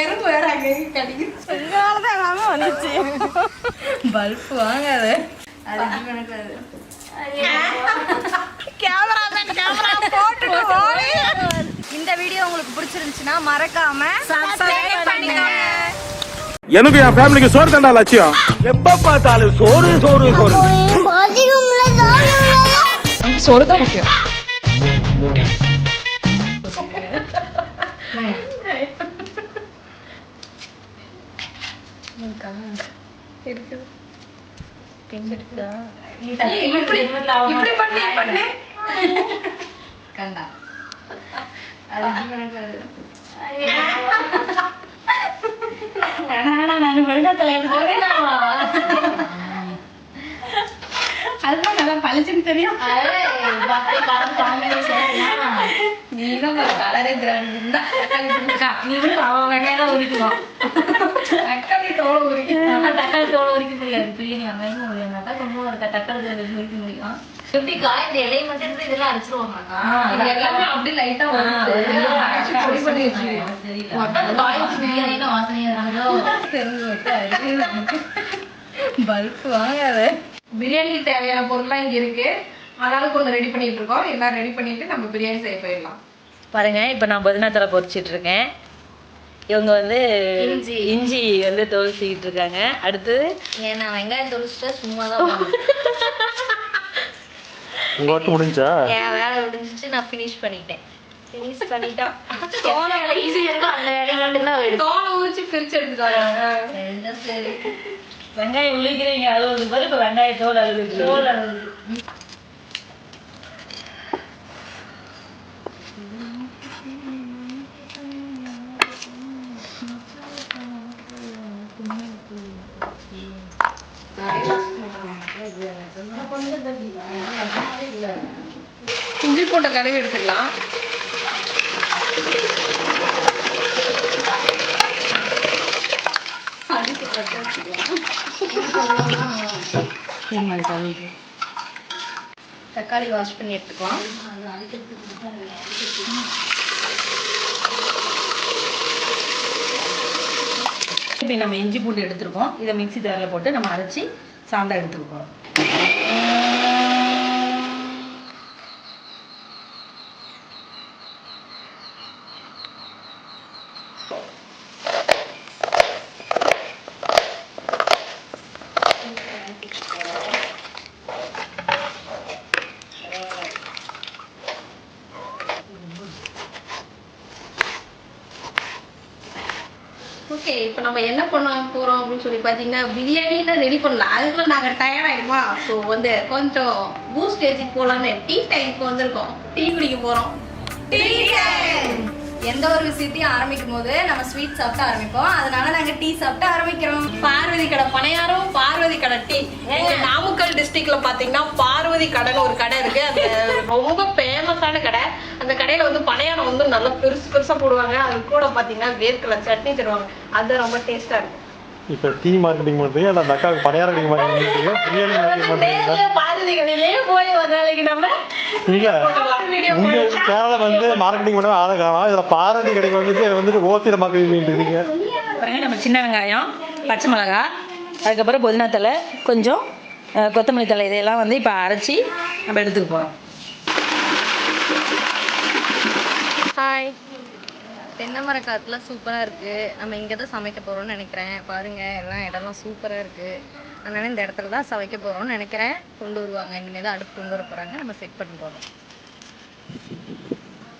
எறும்பு வேற அங்க இங்க கடிக்குது. எங்களாலதான் எல்லாமே வந்துச்சு. பல்ப் வாங்காத. அது எனக்கு அது கேமராமேன் கேமரா போட்டுட்டு ஓடி. இந்த வீடியோ உங்களுக்கு பிடிச்சிருந்துச்சுன்னா மறக்காம சப்ஸ்கிரைப் எனக்கு என் ஃபேமிலிக்கு சோறு தண்டா லட்சியம். எப்ப பார்த்தாலும் சோறு சோறு சோறு. சோறு தான் முக்கியம். இப்படி பண்ணி பண்ணு கண்டா. அது அதுதான் நல்லா பளிச்சுன்னு தெரியும். நீதான் ஒரு கலரே திரண்டா நீ வந்து அவன் வெங்காயம் தான் உரிக்கணும். தக்காளி தோலை உரிக்கணும் தக்காளி தோலை உரிக்க முடியாது. பிரியாணி வெங்காயம் முடியாதுனாக்கா கொஞ்சம் ஒரு தக்காளி தோலை உரிக்க முடியும். எப்படி காய்ந்த இலையை மட்டும் இருந்து இதெல்லாம் அரைச்சிருவாங்க அப்படியே லைட்டா பொடி பண்ணி வச்சிருக்கோம் காய் வாசனையா தெரிஞ்சு விட்டு பல்ப் வாங்காத. பிரியாணிக்கு தேவையான பொருள்லாம் இங்க இருக்கு. அதனால கொஞ்சம் ரெடி பண்ணிட்டு இருக்கோம் எல்லாம் ரெடி பண்ணிட்டு நம்ம பிரியாணி செய்ய போயிடலாம். பாருங்க இப்போ நான் புதினாத்தலை பொரிச்சிட்டு இருக்கேன். இவங்க வந்து இஞ்சி. இஞ்சி வந்து தோசிக்கிட்டு இருக்காங்க. அடுத்தது ஏன்னா வெங்காயம் தொழிச்சிட்டா சும்மா தான் உங்க ஒர்க் முடிஞ்சா? என் வேலை முடிஞ்சிச்சு நான் ஃபினிஷ் பண்ணிட்டேன். ஃபினிஷ் பண்ணிட்டோம் போன வேலை ஈஸியாக இருக்கும் அந்த வேலையை மட்டும் தான் தோலை ஊச்சி பிரிச்சு எடுத்துக்காங்க எல்லாம் சரி. வெங்காயம் உழிக்கிறீங்க அழுவது பாரு இப்போ வெங்காயத்தோடு அழுது தோல் அழுகுது. இஞ்சி போட்ட கழுவி எடுத்துக்கலாம் தக்காளி வாஷ் பண்ணி எடுத்துக்கலாம். இப்போ நம்ம இஞ்சி பூண்டு எடுத்துருக்கோம். இதை மிக்ஸி தரில் போட்டு நம்ம அரைச்சி சாந்தா எடுத்துருக்கோம் ஓகே இப்போ நம்ம என்ன பண்ண போகிறோம் அப்படின்னு சொல்லி பார்த்தீங்கன்னா பிரியாணின்னு ரெடி பண்ணலாம். அதுக்குள்ள நாங்கள் டயர்ட் ஸோ வந்து கொஞ்சம் பூஸ்ட் ஏஜிக்கு போகலான்னு டீ டைமுக்கு வந்திருக்கோம். டீ குடிக்க போகிறோம் டீ டைம் எந்த ஒரு விஷயத்தையும் ஆரம்பிக்கும் போது நம்ம ஸ்வீட் சாப்பிட்டு ஆரம்பிப்போம். அதனால நாங்க டீ சாப்பிட்டு ஆரம்பிக்கிறோம். பார்வதி கடை பணியாரம் பார்வதி கடை டீ நாமக்கல் டிஸ்ட்ரிக்ட்ல பாத்தீங்கன்னா பார்வதி கடைன்னு ஒரு கடை இருக்கு. அந்த ரொம்ப ஃபேமஸான கடை. அந்த கடையில வந்து பணியாரம் வந்து நல்லா பெருசு பெருசா போடுவாங்க. அது கூட பாத்தீங்கன்னா வேர்க்கடலை சட்னி தருவாங்க. அது ரொம்ப டேஸ்டா இருக்கும். இப்ப டீ மார்க்கெட்டிங் பண்றீங்க இல்ல அந்த அக்காவுக்கு பணியாரம் கடைக்கு மார்க்கெட்டிங் பண்றீங்க பிரியாணி மார்க்கெட்டிங் நம்ம இல்ல உங்க சேனல வந்து மார்க்கெட்டிங் பண்ண ஆளை காணோம். இதுல பாரதி கடைக்கு வந்துட்டு வந்துட்டு ஓசியில மார்க்கெட்டிங் பண்ணிட்டு இருக்கீங்க. நம்ம சின்ன வெங்காயம் பச்சை மிளகா அதுக்கப்புறம் புதினா தலை கொஞ்சம் கொத்தமல்லி தலை இதையெல்லாம் வந்து இப்போ அரைச்சி நம்ம எடுத்துக்க போகிறோம் ஹாய் தென்னை மர காத்துலாம் சூப்பரா இருக்கு. நம்ம இங்க தான் சமைக்க போறோம்னு நினைக்கிறேன். பாருங்க எல்லாம் இடம்லாம் சூப்பரா இருக்கு. அதனால இந்த இடத்துல தான் சமைக்க போறோம்னு நினைக்கிறேன். கொண்டு வருவாங்க. இங்கே தான் அடுப்பு கொண்டு வர போறாங்க. நம்ம செட் பண்ண போறோம்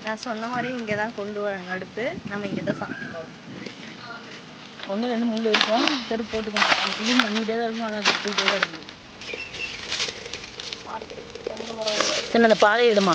நான் சொன்ன மாதிரி இங்கே தான் கொண்டு வராங்க அடுப்பு. நம்ம இங்கே தான் சமைக்க போறோம். ஒன்று ரெண்டு முள் இருக்கும். தெரு போட்டுக்கோங்க. இதுவும் பண்ணிகிட்டே தான் இருக்கும். ஆனால் போயிட்டே தான் இருக்கும் சரி அந்த பாலை இடமா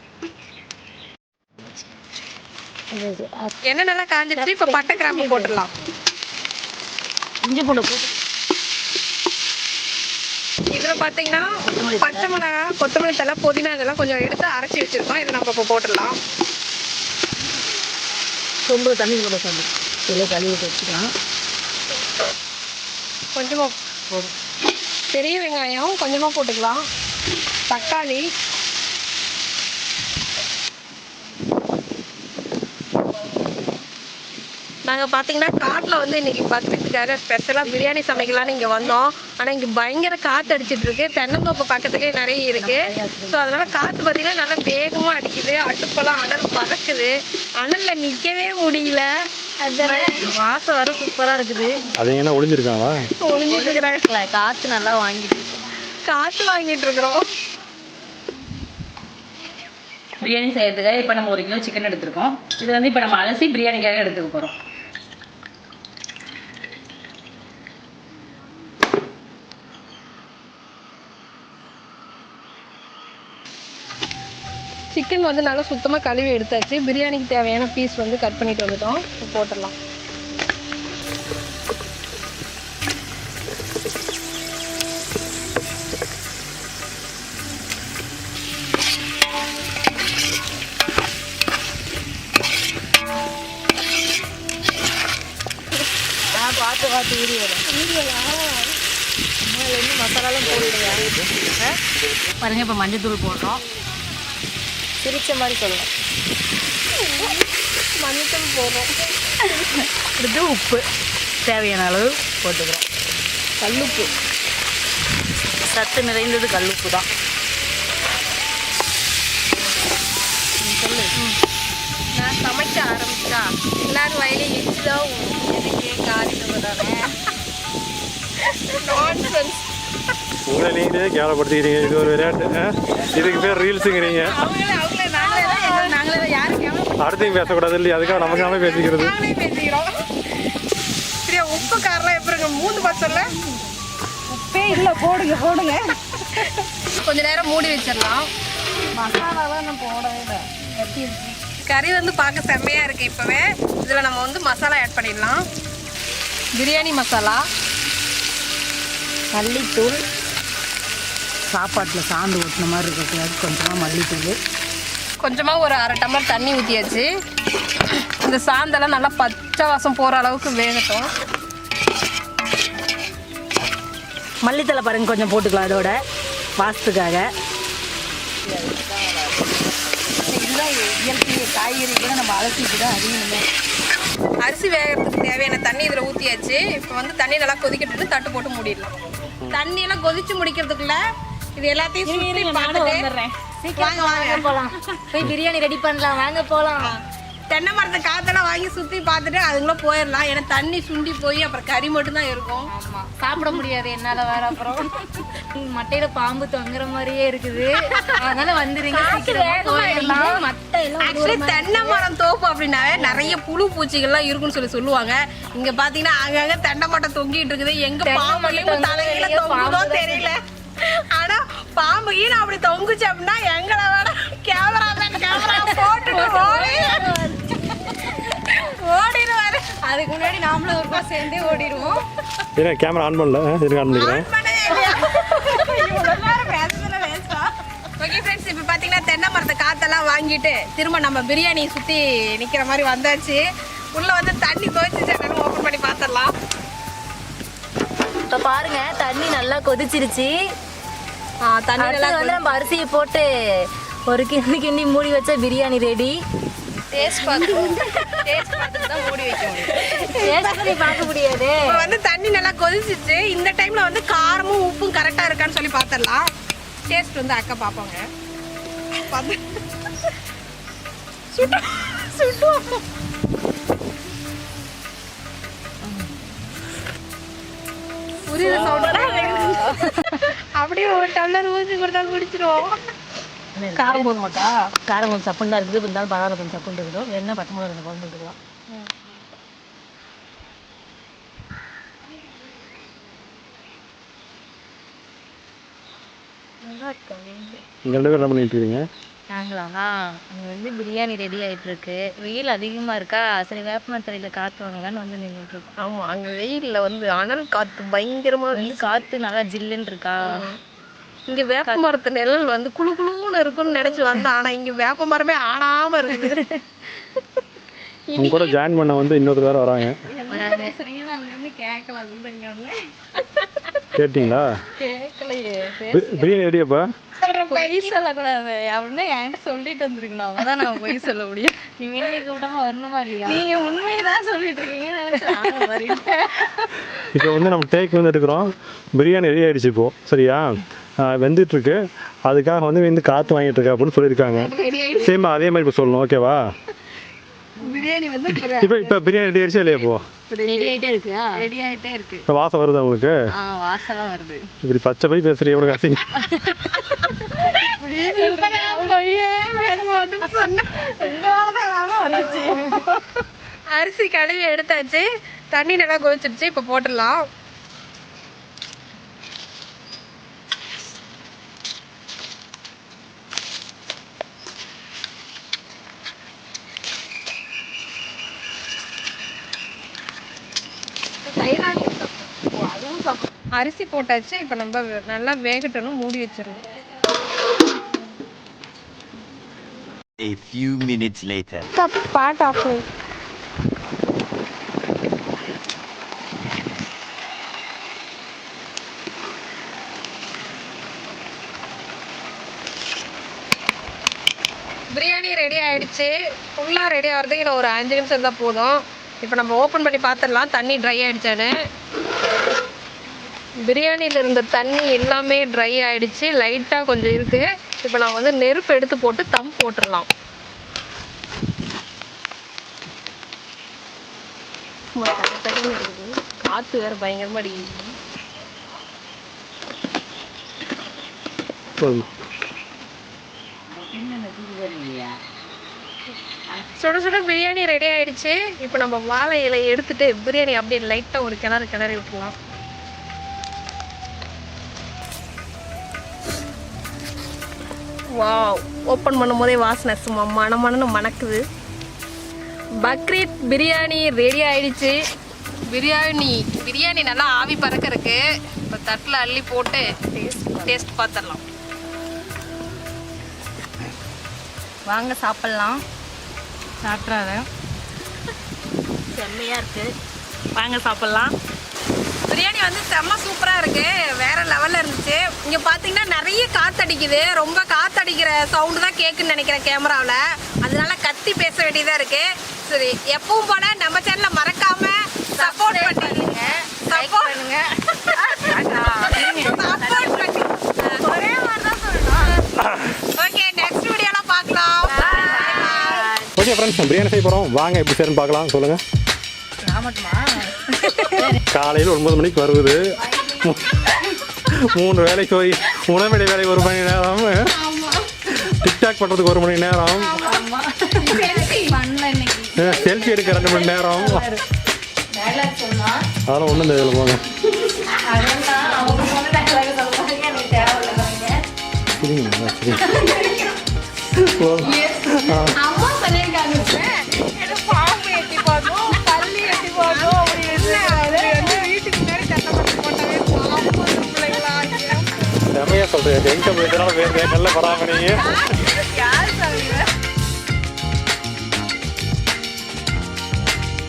எண்ணெய் நல்லா காஞ்சிருச்சு? இப்போ பட்டை கிராம்பு போட்டுடலாம். இஞ்சி பூண்டு போட்டு. இதுல பாத்தீங்கன்னா பச்சை மிளகா கொத்தமல்லி தலை புதினா இதெல்லாம் கொஞ்சம் எடுத்து அரைச்சி வச்சிருக்கோம். இதை நம்ம இப்போ போட்டுடலாம். சொம்பு தண்ணி கூட சொல்லு இதில் கழுவி வச்சுக்கலாம். கொஞ்சமா பெரிய வெங்காயம் கொஞ்சமா போட்டுக்கலாம். தக்காளி நாங்கள் பார்த்தீங்கன்னா காட்டில் வந்து இன்னைக்கு பக்ரீத்துக்காக ஸ்பெஷலாக பிரியாணி சமைக்கலாம்னு இங்கே வந்தோம். ஆனால் இங்கே பயங்கர காற்று அடிச்சிட்டு இருக்கு தென்னந்தோப்பு பக்கத்துலேயே நிறைய இருக்கு. ஸோ அதனால காற்று பார்த்தீங்கன்னா நல்லா வேகமாக அடிக்குது. அடுப்பெல்லாம் அனல் பறக்குது. அனலில் நிற்கவே முடியல. வாசம் வர சூப்பரா இருக்குது. அது என்ன ஒளிஞ்சிருக்காங்களா? இல்ல, காத்து நல்லா வாங்கிட்டு. காற்று வாங்கிட்டு இருக்கிறோம் பிரியாணி செய்யறதுக்காக இப்போ நம்ம ஒரு கிலோ சிக்கன் எடுத்திருக்கோம். இது வந்து இப்போ நம்ம அலசி பிரியாணிக்காக எடுத்துக்க போகிறோம் சிக்கன் வந்து நல்லா சுத்தமாக கழுவி எடுத்தாச்சு. பிரியாணிக்கு தேவையான பீஸ் வந்து கட் பண்ணிட்டு வந்துட்டோம். போட்டுடலாம். பார்த்து பார்த்து வீடியோ மசாலாலாம் போடுறியா பாருங்க இப்போ மஞ்சத்தூள் போடுறோம். சிரிச்ச மாதிரி சொல்லலாம் மஞ்சள் போடுறோம் அடுத்து உப்பு. தேவையான அளவு போட்டுக்கிறோம். கல்லுப்பு. சத்து நிறைந்தது கல்லுப்பு தான். நான் சமைக்க ஆரம்பிச்சா எல்லாரும் வயலையும் எச்சு தான் எதுக்கு காரிட்டு வராங்க நான்சென்ஸ் உங்களை நீங்களே கேவலப்படுத்திக்கிறீங்க இது ஒரு விளையாட்டு? இதுக்கு பேர் ரீல்ஸுங்கிறீங்க. அவங்களே அவங்களே நாங்களே தான் நாங்களே தான் யாரும் கேவலம் அடுத்தையும் பேசக்கூடாது இல்லையா அதுக்காக நமக்கு நாமே பேசிக்கிறது. நாங்களே பேசிக்கிறோம். சரியா உப்பு காரெல்லாம் எப்படி இருக்கு? மூணு பச்சல்ல? உப்பே இல்லை போடுங்க போடுங்க. கொஞ்ச நேரம் மூடி வச்சிடலாம். மசாலாலாம் நான் போடவே இல்லை. கறி வந்து பார்க்க செம்மையா இருக்கு இப்பவே. இதுல நம்ம வந்து மசாலா ஆட் பண்ணிடலாம். பிரியாணி மசாலா. மல்லித்தூள். சாப்பாட்டில் சாந்து ஊற்றின மாதிரி இருக்கக்கூடாது கொஞ்சமாக மல்லித்தூள். கொஞ்சமா ஒரு அரை டம்ளர் தண்ணி ஊற்றியாச்சு இந்த சாந்தெல்லாம் நல்லா பச்சை வாசம் போற அளவுக்கு வேகட்டும். மல்லித்தலை பாருங்க கொஞ்சம் போட்டுக்கலாம் அதோட வாசத்துக்காக. இதுதான் இயற்கை காய்கறிகளை நம்ம அலசிட்டு தான் அதிகமே அரிசி வேகிறதுக்கு தேவையான தண்ணி இதில் ஊற்றியாச்சு இப்போ வந்து தண்ணி நல்லா கொதிக்கட்டு தட்டு போட்டு மூடிடலாம். தண்ணி எல்லாம் கொதிச்சு முடிக்கிறதுக்குள்ள இது எல்லாத்தையும் சுற்றி பார்த்துட்டு வாங்க வாங்க. போலாம். போய் பிரியாணி ரெடி பண்ணலாம். வாங்க போலாம். தென்னை மரத்தை காத்தெல்லாம் வாங்கி சுற்றி பார்த்துட்டு அதுங்களும் போயிடலாம். ஏன்னா தண்ணி சுண்டி போய் அப்புறம் கறி மட்டும் தான் இருக்கும் சாப்பிட முடியாது. என்னால வேற அப்புறம். மட்டையில பாம்பு தொங்குற மாதிரியே இருக்குது. அதனால வந்துருங்க ஆக்சுவலி தென்னை மரம் தோப்பு அப்படின்னாவே நிறைய புழு பூச்சிகள்லாம் இருக்குன்னு சொல்லி சொல்லுவாங்க. இங்க பாத்தீங்கன்னா அங்கங்க தென்னை மட்டை தொங்கிட்டு இருக்குது. எங்க பாம்பு தலையில தொங்குதோ தெரியல. ஆனா பாம்பு ஈன அப்படி தொங்குச்சு அப்படின்னா எங்களை விட கேமராமேன் கேமரா போட்டுட்டு ஓடி ஓடிடுவாரு அதுக்கு முன்னாடி நாமளும் ஒரு சேர்ந்தே ஓடிடுவோம் ஏன்னா கேமரா ஆன் பண்ணல. ஆ, இருங்க ஆன் பண்ணிக்கிறேன் இப்ப பாத்தீங்கன்னா தென்னை மரத்தை காத்தெல்லாம் வாங்கிட்டு திரும்ப நம்ம பிரியாணி சுத்தி நிக்கிற மாதிரி வந்தாச்சு. உள்ள வந்து தண்ணி கொதிச்சு ஓபன் பண்ணி பாத்திரலாம் இப்ப பாருங்க தண்ணி நல்லா கொதிச்சிருச்சு. தண்ணி நல்லா வந்து நம்ம அரிசியை போட்டு ஒரு கிண்ணி கிண்ணி மூடி வச்ச பிரியாணி ரெடி டேஸ்ட் பார்த்து டேஸ்ட் பார்த்துட்டு தான் மூடி வைக்க டேஸ்ட் பண்ணி பார்க்க முடியாது. இப்போ வந்து தண்ணி நல்லா கொதிச்சிச்சு. இந்த டைம்ல வந்து காரமும் உப்பும் கரெக்டா இருக்கான்னு சொல்லி பாத்திரலாம் டேஸ்ட் வந்து அக்கா பார்ப்பாங்க பார்த்து சுட்டு சுட்டு. புரியுது சவுண்ட் அப்படியே ஒரு டம்ளர் ஊற்றி கொடுத்தா குடிச்சிருவோம். காரம் போட மாட்டா? காரம் கொஞ்சம் சப்புண்டா இருக்குது. இருந்தாலும் பரவாயில்ல கொஞ்சம் சப்புண்டு இருக்குது என்ன பச்சை மிளகா ரெண்டு குழம்பு இருக்கலாம் இங்க ரெண்டு பேர் என்ன பண்ணிட்டு இருக்கீங்க? நாங்களா அங்கே வந்து பிரியாணி ரெடி ஆயிட்டு இருக்கு வெயில் அதிகமாக இருக்கா? சரி வேப்ப மரத்தடியில் காற்று வாங்கலான்னு வந்து நின்றுட்டு இருக்கோம். ஆமா அங்க வெயில்ல வந்து அனல் காத்து பயங்கரமா வந்து காற்று நல்லா ஜில்லுன்னு இருக்கா? இங்க வேப்ப மரத்து நிழல் வந்து குளு குளுன்னு இருக்கும்னு நினைச்சு வந்தேன். ஆனா இங்க வேப்ப மரமே ஆடாம இருக்குது. உங்க கூட ஜாயின் பண்ண வந்து இன்னொரு வேற வராங்க. கேட்டிங்களா? பிரியாணி ரெடியாப்பா பொய் சொல்லக்கூடாது. அப்படின்னு என்கிட்ட சொல்லிட்டு வந்திருக்கணும். அப்பதான் நான் பொய் சொல்ல முடியும். நீ வேலையை கூப்பிடாம வரணுமா இல்லையா? நீங்க உண்மையதான் சொல்லிட்டு வரேன். இப்போ வந்து நம்ம டேக் வந்து எடுக்கிறோம். பிரியாணி ரெடி ஆயிடுச்சு இப்போ. சரியா? வெந்துட்டு இருக்கு அதுக்காக வந்து வந்து காற்று வாங்கிட்டு இருக்கா அப்படின்னு சொல்லியிருக்காங்க. சேம் அதே மாதிரி இப்போ சொல்லணும். ஓகேவா பிரியாணி வந்து இப்போ இப்போ பிரியாணி ரெடி ஆயிடுச்சா இல்லையா இப்போ? ரெடி ஆயிட்டே இருக்கா. ரெடி ஆயிட்டே இருக்கு. இப்போ வாசம் வருதா உங்களுக்கு? ஆ வாசலாம் வருது. இப்படி பச்சை போய் பேசுறீங்க உனக்கு அசிங்க அரிசி கழுவி எடுத்தாச்சு. தண்ணி நல்லா கொதிச்சிருச்சு. இப்ப போட்டுடலாம். அரிசி போட்டாச்சு. இப்ப நம்ம நல்லா வேகட்டணும். மூடி வச்சிடணும். A few minutes later. Pot of biryani ready ஆயிடுச்சு. ஃபுல்லாக ரெடி ஆகிறதுக்கு இன்னும் ஒரு அஞ்சு நிமிஷம் இருந்தால் போதும். இப்போ நம்ம ஓப்பன் பண்ணி பார்த்துடலாம் தண்ணி ட்ரை ஆயிடுச்சான்னு. பிரியாணியில் இருந்த தண்ணி எல்லாமே ட்ரை ஆயிடுச்சு. லைட்டாக கொஞ்சம் இருக்குது இப்போ நான் வந்து நெருப்பு எடுத்து போட்டு தம் போட்டுடலாம் காற்று வேறு பயங்கரமாக அடிக்குது. சுட சுட பிரியாணி ரெடி ஆயிடுச்சு. இப்போ நம்ம வாழை இலையை எடுத்துட்டு பிரியாணி அப்படியே லைட்டாக ஒரு கிணறு கிணறி விட்டுலாம். வாவ். ஓப்பன் பண்ணும் போதே வாசனை சும்மா மணமணன்னு மணக்குது. பக்ரீத் பிரியாணி ரெடி ஆயிடுச்சு. பிரியாணி பிரியாணி நல்லா ஆவி பறக்க இருக்கு. இப்போ தட்டில் அள்ளி போட்டு டேஸ்ட் டேஸ்ட் பார்த்துடலாம் வாங்க சாப்பிடலாம். சாப்பிட்றாத செம்மையா இருக்கு. வாங்க சாப்பிடலாம். பிரியாணி வந்து செம்ம சூப்பரா இருக்கு. வேற லெவல்ல இருந்துச்சு. இங்க பாத்தீங்கன்னா நிறைய காத்தடிக்குது. ரொம்ப காத்தடிக்கிற சவுண்டு தான் கேக்குன்னு நினைக்கிறேன் கேமராவில் அதனால கத்தி பேச வேண்டியதா இருக்கு. சரி எப்பவும் போல நம்ம சேனலை மறக்காம சப்போர்ட் பண்ணுங்க. சப்போர்ட் பண்ணுங்க. ஓகே நெக்ஸ்ட் வீடியோல பார்க்கலாம். ஓகே ஃப்ரெண்ட்ஸ் பிரியாணி செய்ய போகிறோம் வாங்க எப்படி செய்யணும்னு பார்க்கலாம். சொல்லுங்கள் காலையில் ஒன்பது மணிக்கு வருவது மூ- மூணு வேலைக்கு போய் உணவிடை வேலைக்கு ஒரு மணி நேரம். டிக்டாக் பண்ணுறதுக்கு ஒரு மணி நேரம். செல்ஃபி எடுக்க ரெண்டு மணி நேரம். அதெல்லாம் ஒன்றும் தெரியல போங்க. எங்க போயிட்டாலும் இதனால வேறு நல்ல பராமரிங்க.